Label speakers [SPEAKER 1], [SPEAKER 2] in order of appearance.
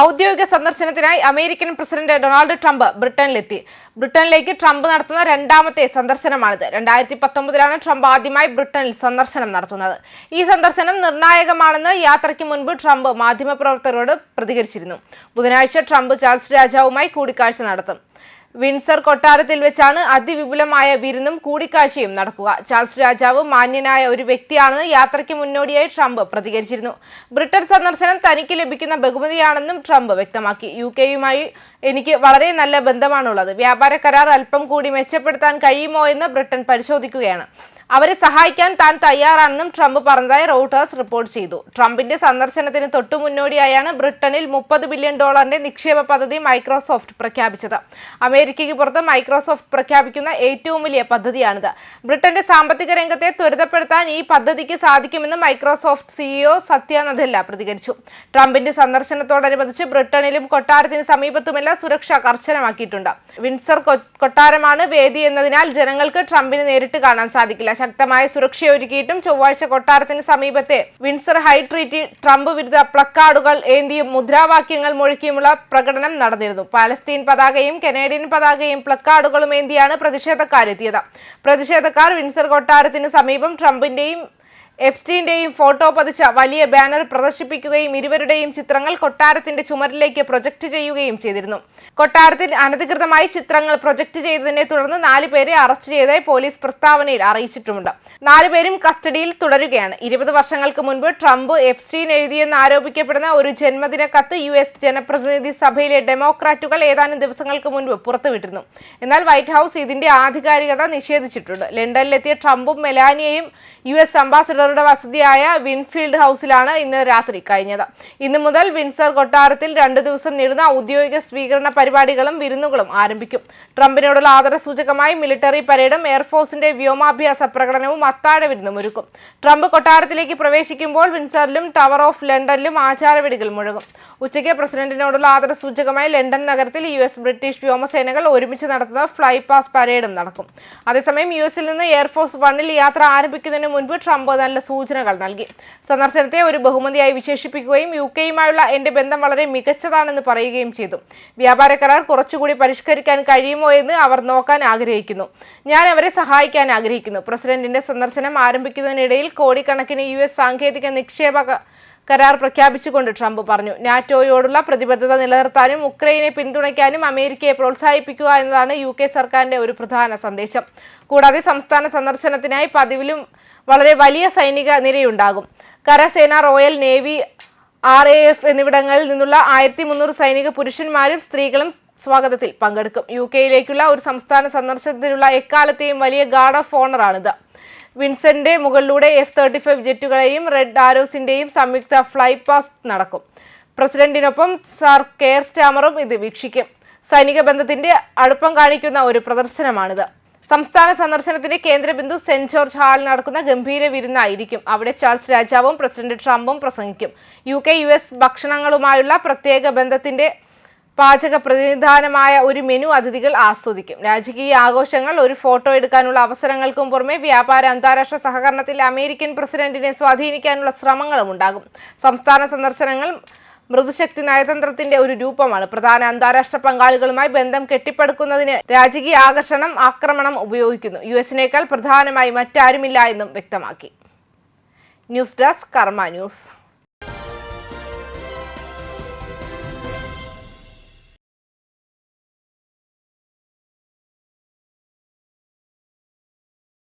[SPEAKER 1] ഔദ്യോഗിക സന്ദർശനത്തിനായി American president Donald Trump ബ്രിട്ടനിലെത്തി. ബ്രിട്ടനിലേക്ക് ട്രംപ് നടത്തുന്ന രണ്ടാമത്തെ സന്ദർശനമാണിത്. രണ്ടായിരത്തി പത്തൊമ്പതിലാണ് ട്രംപ് ആദ്യമായി ബ്രിട്ടനിൽ സന്ദർശനം നടത്തുന്നത്. ഈ സന്ദർശനം നിർണായകമാണെന്ന് യാത്രയ്ക്ക് മുൻപ് ട്രംപ് മാധ്യമപ്രവർത്തകരോട് പ്രതികരിച്ചിരുന്നു. ബുധനാഴ്ച ട്രംപ് ചാൾസ് രാജാവുമായി കൂടിക്കാഴ്ച നടത്തും. വിൻസർ കൊട്ടാരത്തിൽ വെച്ചാണ് അതിവിപുലമായ വിരുന്നും കൂടിക്കാഴ്ചയും നടക്കുക. ചാൾസ് രാജാവ് മാന്യനായ ഒരു വ്യക്തിയാണെന്ന് യാത്രയ്ക്ക് മുന്നോടിയായി ട്രംപ് പ്രതികരിച്ചിരുന്നു. ബ്രിട്ടൻ സന്ദർശനം തനിക്ക് ലഭിക്കുന്ന ബഹുമതിയാണെന്നും ട്രംപ് വ്യക്തമാക്കി. യു കെയുമായി എനിക്ക് വളരെ നല്ല ബന്ധമാണുള്ളത്. വ്യാപാര കരാർ അല്പം കൂടി മെച്ചപ്പെടുത്താൻ കഴിയുമോ എന്ന് ബ്രിട്ടൻ പരിശോധിക്കുകയാണ്. അവരെ സഹായിക്കാൻ താൻ തയ്യാറാണെന്നും ട്രംപ് പറഞ്ഞതായി റോട്ടേഴ്സ് റിപ്പോർട്ട് ചെയ്തു. ട്രംപിന്റെ സന്ദർശനത്തിന് തൊട്ടു മുന്നോടിയായാണ് ബ്രിട്ടനിൽ മുപ്പത് ബില്യൺ ഡോളറിന്റെ നിക്ഷേപ പദ്ധതി മൈക്രോസോഫ്റ്റ് പ്രഖ്യാപിച്ചത്. അമേരിക്കയ്ക്ക് പുറത്ത് മൈക്രോസോഫ്റ്റ് പ്രഖ്യാപിക്കുന്ന ഏറ്റവും വലിയ പദ്ധതിയാണിത്. ബ്രിട്ടന്റെ സാമ്പത്തിക രംഗത്തെ ത്വരിതപ്പെടുത്താൻ ഈ പദ്ധതിക്ക് സാധിക്കുമെന്ന് മൈക്രോസോഫ്റ്റ് സിഇഒ സത്യ നദല്ല പ്രതികരിച്ചു. ട്രംപിന്റെ സന്ദർശനത്തോടനുബന്ധിച്ച് ബ്രിട്ടനിലും കൊട്ടാരത്തിന് സമീപത്തുമെല്ലാം സുരക്ഷ കർശനമാക്കിയിട്ടുണ്ട്. വിൻസർ കൊട്ടാരമാണ് വേദി എന്നതിനാൽ ജനങ്ങൾക്ക് ട്രംപിനെ നേരിട്ട് കാണാൻ സാധിക്കില്ല. ശക്തമായ സുരക്ഷയൊരുക്കിയിട്ടും ചൊവ്വാഴ്ച കൊട്ടാരത്തിന് സമീപത്തെ വിൻസർ ഹൈ ട്രീറ്റിൽ ട്രംപ് വിരുദ്ധ പ്ലക്കാർഡുകൾ ഏന്തിയും മുദ്രാവാക്യങ്ങൾ മുഴക്കിയുമുള്ള പ്രകടനം നടന്നിരുന്നു. പാലസ്തീൻ പതാകയും കനേഡിയൻ പതാകയും പ്ലക്കാർഡുകളും ഏന്തിയാണ് പ്രതിഷേധക്കാരെത്തിയത്. പ്രതിഷേധക്കാർ വിൻസർ കൊട്ടാരത്തിന് സമീപം ട്രംപിന്റെയും എഫ്സ്റ്റീന്റെയും ഫോട്ടോ പതിച്ച വലിയ ബാനർ പ്രദർശിപ്പിക്കുകയും ഇരുവരുടെയും ചിത്രങ്ങൾ കൊട്ടാരത്തിന്റെ ചുമരിലേക്ക് പ്രൊജക്ട് ചെയ്യുകയും ചെയ്തിരുന്നു. കൊട്ടാരത്തിൽ അനധികൃതമായി ചിത്രങ്ങൾ പ്രൊജക്ട് ചെയ്തതിനെ തുടർന്ന് നാല് പേരെ അറസ്റ്റ് ചെയ്തതായി പോലീസ് പ്രസ്താവനയിൽ അറിയിച്ചിട്ടുമുണ്ട്. നാലുപേരും കസ്റ്റഡിയിൽ തുടരുകയാണ്. ഇരുപത് വർഷങ്ങൾക്ക് മുൻപ് ട്രംപ് എഫ്സ്റ്റീൻ എഴുതിയെന്ന് ആരോപിക്കപ്പെടുന്ന ഒരു ജന്മദിന കത്ത് യു എസ് ജനപ്രതിനിധി സഭയിലെ ഡെമോക്രാറ്റുകൾ ഏതാനും ദിവസങ്ങൾക്ക് മുൻപ് പുറത്തുവിട്ടിരുന്നു. എന്നാൽ വൈറ്റ് ഹൌസ് ഇതിന്റെ ആധികാരികത നിഷേധിച്ചിട്ടുണ്ട്. ലണ്ടനിലെത്തിയ ട്രംപും മെലാനിയയും യു എസ് അംബാസഡറുടെ വസതിയായ വിൻഫീൽഡ് ഹൗസിലാണ് ഇന്ന് രാത്രി കഴിഞ്ഞത്. ഇന്നു മുതൽ വിൻസർ കൊട്ടാരത്തിൽ രണ്ടു ദിവസം നീളുന്ന ഔദ്യോഗിക സ്വീകരണ പരിപാടികളും വിരുന്നുകളും ആരംഭിക്കും. ട്രംപിനോടുള്ള ആദരസൂചകമായി മിലിറ്ററി പരേഡും എയർഫോഴ്സിന്റെ വ്യോമാഭ്യാസ പ്രകടനവും അത്താഴ വിരുന്നും ഒരുക്കും. ട്രംപ് കൊട്ടാരത്തിലേക്ക് പ്രവേശിക്കുമ്പോൾ വിൻസറിലും ടവർ ഓഫ് ലണ്ടനിലും ആചാരവിടികൾ മുഴങ്ങും. ഉച്ചയ്ക്ക് പ്രസിഡന്റിനോടുള്ള ആദരസൂചകമായി ലണ്ടൻ നഗരത്തിൽ യു എസ് ബ്രിട്ടീഷ് വ്യോമസേനകൾ ഒരുമിച്ച് നടത്തുന്ന ഫ്ലൈ പാസ് പരേഡും നടക്കും. അതേസമയം യു എസിൽ നിന്ന് എയർഫോഴ്സ് വണ്ണിൽ യാത്ര ആരംഭിക്കുന്നതിന് മുൻപ് ട്രംപ് നല്ല സൂചനകൾ നൽകി. സന്ദർശനത്തെ ഒരു ബഹുമതിയായി വിശേഷിപ്പിക്കുകയും യു കെയുമായുള്ള എന്റെ ബന്ധം വളരെ മികച്ചതാണെന്ന് പറയുകയും ചെയ്തു. വ്യാപാര കരാർ കുറച്ചുകൂടി പരിഷ്കരിക്കാൻ കഴിയുമോ എന്ന് അവർ നോക്കാൻ ആഗ്രഹിക്കുന്നു. ഞാൻ അവരെ സഹായിക്കാൻ ആഗ്രഹിക്കുന്നു. പ്രസിഡന്റിന്റെ സന്ദർശനം ആരംഭിക്കുന്നതിനിടയിൽ കോടിക്കണക്കിന് യു എസ് സാങ്കേതിക നിക്ഷേപക കരാർ പ്രഖ്യാപിച്ചുകൊണ്ട് ട്രംപ് പറഞ്ഞു. നാറ്റോയോടുള്ള പ്രതിബദ്ധത നിലനിർത്താനും ഉക്രൈനെ പിന്തുണയ്ക്കാനും അമേരിക്കയെ പ്രോത്സാഹിപ്പിക്കുക എന്നതാണ് യു കെ സർക്കാരിന്റെ ഒരു പ്രധാന സന്ദേശം. കൂടാതെ സംസ്ഥാന സന്ദർശനത്തിനായി പതിവിലും വളരെ വലിയ സൈനിക നിരയുണ്ടാകും. കരസേന royal navy R A F എന്നിവിടങ്ങളിൽ നിന്നുള്ള ആയിരത്തി മുന്നൂറ് സൈനിക പുരുഷന്മാരും സ്ത്രീകളും സ്വാഗതത്തിൽ പങ്കെടുക്കും. യു കെയിലേക്കുള്ള ഒരു സംസ്ഥാന സന്ദർശനത്തിനുള്ള എക്കാലത്തെയും വലിയ ഗാർഡ് ഓഫ് ഓണറാണിത്. വിൻസെന്റ് മുകളിലൂടെ എഫ് തേർട്ടി ഫൈവ് ജെറ്റുകളെയും റെഡ് ആരോസിന്റെയും സംയുക്ത ഫ്ലൈ പാസ് നടക്കും. പ്രസിഡന്റിനൊപ്പം സർ കെയർ സ്റ്റാമറും ഇത് വീക്ഷിക്കും. സൈനിക ബന്ധത്തിന്റെ അടുപ്പം കാണിക്കുന്ന ഒരു പ്രദർശനമാണിത്. സംസ്ഥാന സന്ദർശനത്തിന്റെ കേന്ദ്രബിന്ദു സെന്റ് ജോർജ് ഹാളിൽ നടക്കുന്ന ഗംഭീര വിരുന്നായിരിക്കും. അവിടെ ചാൾസ് രാജാവും പ്രസിഡന്റ് ട്രംപും പ്രസംഗിക്കും. യു കെ യു എസ് ഭക്ഷണങ്ങളുമായുള്ള പ്രത്യേക ബന്ധത്തിന്റെ പാചക പ്രതിനിധാനമായ ഒരു മെനു അതിഥികൾ ആസ്വദിക്കും. രാജകീയ ആഘോഷങ്ങൾ ഒരു ഫോട്ടോ എടുക്കാനുള്ള അവസരങ്ങൾക്കും പുറമെ വ്യാപാര അന്താരാഷ്ട്ര സഹകരണത്തിൽ അമേരിക്കൻ പ്രസിഡന്റിനെ സ്വാധീനിക്കാനുള്ള ശ്രമങ്ങളും ഉണ്ടാകും. സംസ്ഥാന സന്ദർശനങ്ങൾ മൃദുശക്തി നയതന്ത്രത്തിന്റെ ഒരു രൂപമാണ്. പ്രധാന അന്താരാഷ്ട്ര പങ്കാളികളുമായി ബന്ധം കെട്ടിപ്പടുക്കുന്നതിന് രാജകീയ ആകർഷണം ആക്രമണം ഉപയോഗിക്കുന്നു. യു എസിനേക്കാൾ പ്രധാനമായി മറ്റാരുമില്ല എന്നും വ്യക്തമാക്കി. News desk Karma news.